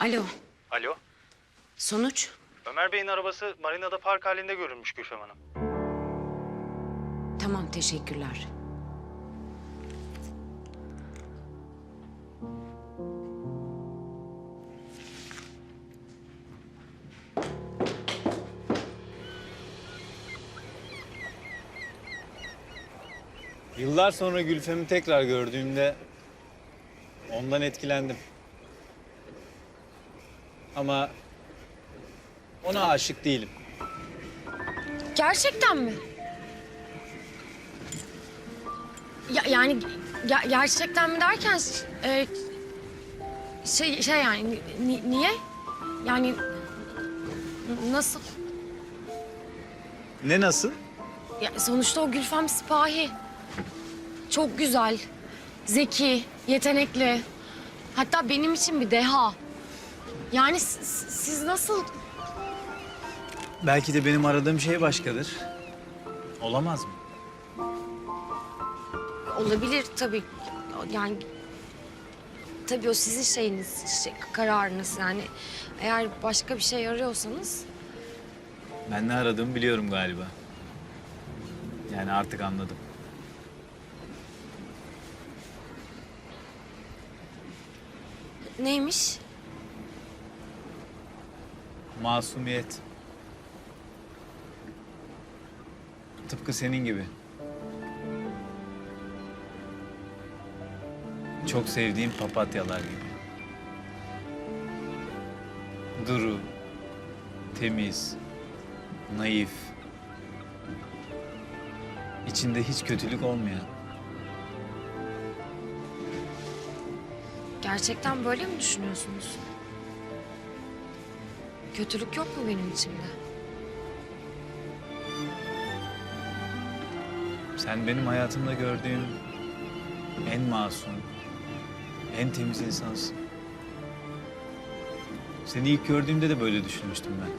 Alo, Alo. sonuç? Ömer Bey'in arabası marinada park halinde görülmüş Gülfem Hanım. Tamam, teşekkürler. Yıllar sonra Gülfem'i tekrar gördüğümde ondan etkilendim. Ama ona aşık değilim. Gerçekten mi? Ya, yani ge- gerçekten mi derken e, şey şey yani ni- niye? Yani n- nasıl? Ne nasıl? Ya, sonuçta o Gülfem Sipahi. Çok güzel, zeki, yetenekli. Hatta benim için bir deha. Yani s- s- siz nasıl Belki de benim aradığım şey başkadır. Olamaz mı? Olabilir tabii. Yani tabii o sizin şeyiniz, şey, kararınız yani. Eğer başka bir şey arıyorsanız Ben ne aradığımı biliyorum galiba. Yani artık anladım. neymiş? Masumiyet. Tıpkı senin gibi. Çok sevdiğim papatyalar gibi. Duru, temiz, naif. İçinde hiç kötülük olmayan. Gerçekten böyle mi düşünüyorsunuz? Kötülük yok mu benim içimde? Sen benim hayatımda gördüğüm en masum, en temiz insansın. Seni ilk gördüğümde de böyle düşünmüştüm ben.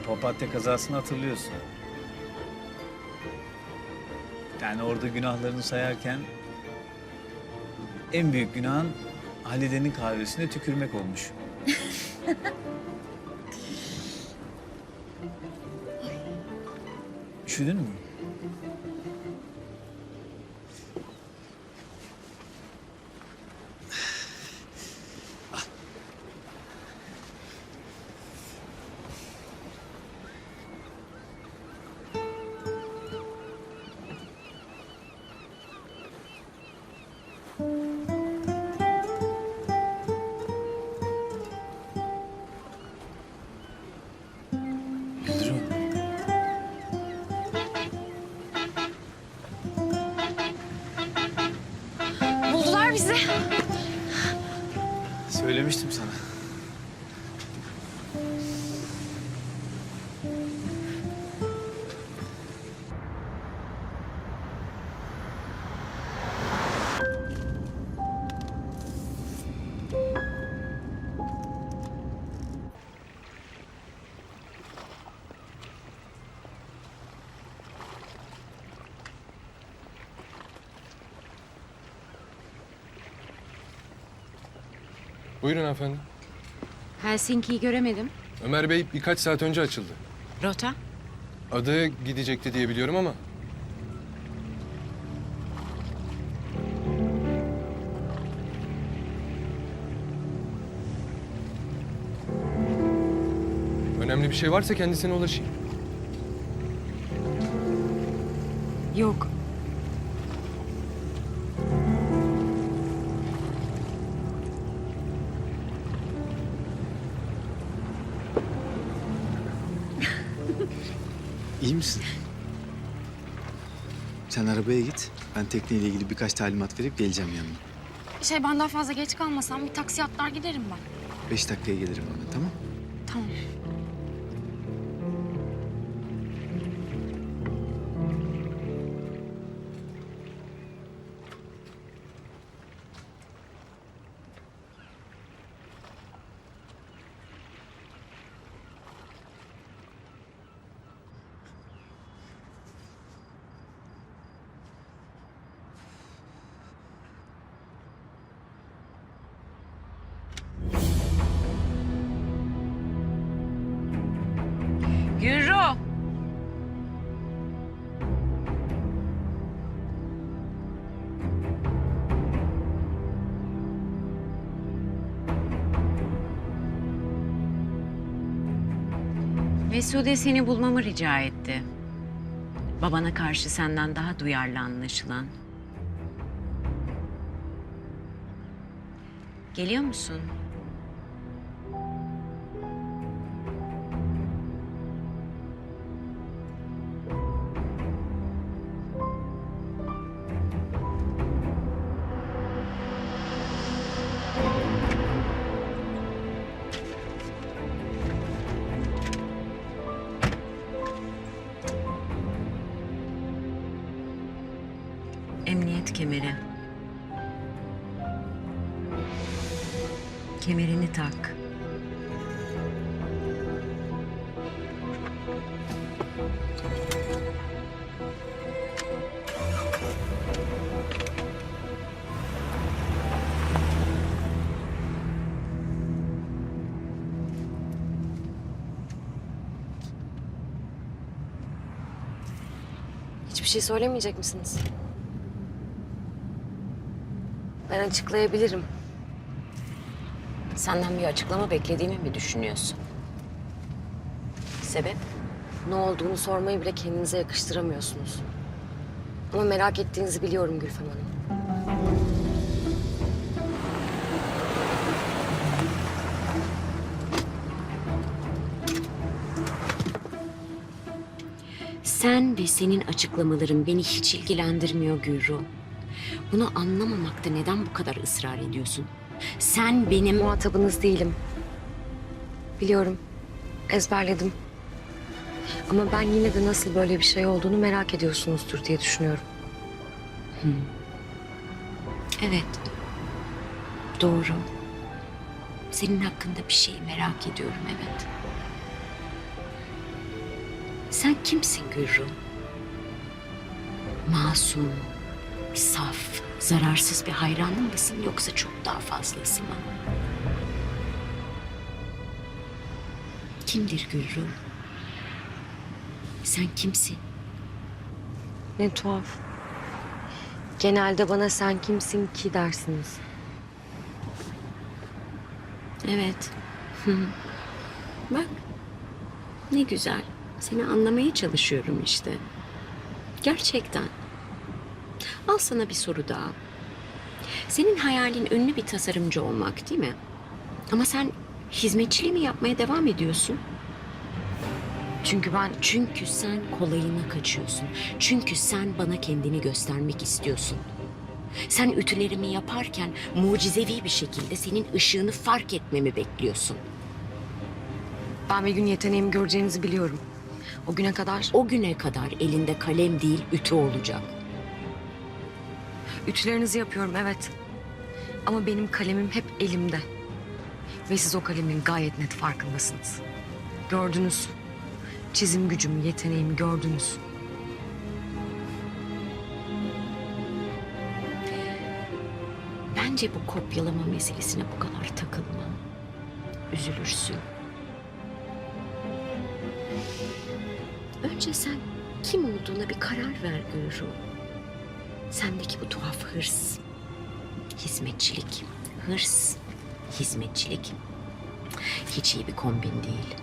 O papatya kazasını hatırlıyorsun. Yani orada günahlarını sayarken en büyük günahın Halide'nin kahvesine tükürmek olmuş. Üşüdün mü? Söylemiştim sana. Buyurun efendim. Helsinki'yi göremedim. Ömer Bey birkaç saat önce açıldı. Rota? Adaya gidecekti diye biliyorum ama Önemli bir şey varsa kendisine ulaşayım. Yok. İyi misin? Sen arabaya git. Ben tekneyle ilgili birkaç talimat verip geleceğim yanına. Şey ben daha fazla geç kalmasam bir taksi atlar giderim ben. Beş dakikaya gelirim hemen tamam? Tamam. Mesude seni bulmamı rica etti. Babana karşı senden daha duyarlı anlaşılan. Geliyor musun? Emniyet kemeri. Kemerini tak. Hiçbir şey söylemeyecek misiniz? Ben açıklayabilirim. Senden bir açıklama beklediğimi mi düşünüyorsun? Sebep? Ne olduğunu sormayı bile kendinize yakıştıramıyorsunuz. Ama merak ettiğinizi biliyorum Gülfem Hanım. Sen ve senin açıklamaların beni hiç ilgilendirmiyor Gürru. Bunu anlamamakta neden bu kadar ısrar ediyorsun? Sen benim... Muhatabınız değilim. Biliyorum. Ezberledim. Ama ben yine de nasıl böyle bir şey olduğunu merak ediyorsunuzdur diye düşünüyorum. Evet. Doğru. Senin hakkında bir şeyi merak ediyorum evet. Sen kimsin Gürru? Masum, saf, zararsız bir hayranın mısın yoksa çok daha fazlası mı? Kimdir Gürru? Sen kimsin? Ne tuhaf. Genelde bana sen kimsin ki dersiniz. Evet. Bak. Ne güzel. Seni anlamaya çalışıyorum işte. Gerçekten. Sana bir soru daha. Senin hayalin ünlü bir tasarımcı olmak değil mi? Ama sen hizmetçiliği mi yapmaya devam ediyorsun? Çünkü ben Çünkü sen kolayına kaçıyorsun. Çünkü sen bana kendini göstermek istiyorsun. Sen ütülerimi yaparken mucizevi bir şekilde senin ışığını fark etmemi bekliyorsun. ben bir gün yeteneğimi göreceğinizi biliyorum. O güne kadar O güne kadar elinde kalem değil ütü olacak. Ütülerinizi yapıyorum evet. Ama benim kalemim hep elimde. Ve siz o kalemin gayet net farkındasınız. Gördünüz. Çizim gücümü, yeteneğimi gördünüz. Bence bu kopyalama meselesine bu kadar takılma. Üzülürsün. Önce sen kim olduğuna bir karar ver Gülru. Sendeki bu tuhaf hırs, hizmetçilik, hırs, hizmetçilik. Hiç iyi bir kombin değil.